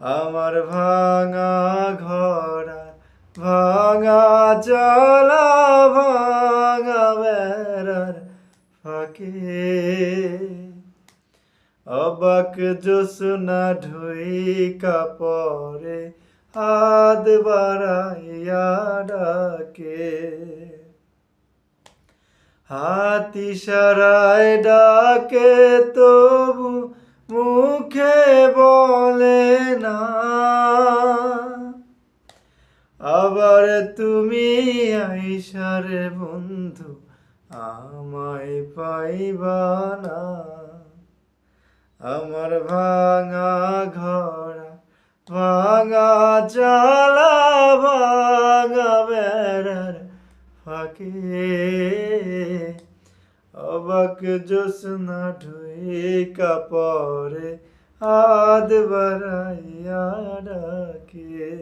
আমার ভাঙা ঘরা ভাঙা জলা ভাঙা বেড়ার ফাঁকে। অবাক জোসনা ঢুই কাপড়ে হাত বাড়াইয়া ডাকে। হাতি সারায় ডাকে, তবু মুখে বলে না আবার তুমি আইসারে বন্ধু আমায় পাইবা না। আমার ভাঙা ঘরা, ভাঙা চালা, ভাঙা বেড়ার ফাঁকে। অবাক জোসনা ঢুই কাপড়ে হাত বাড়াইয়া ডাকে।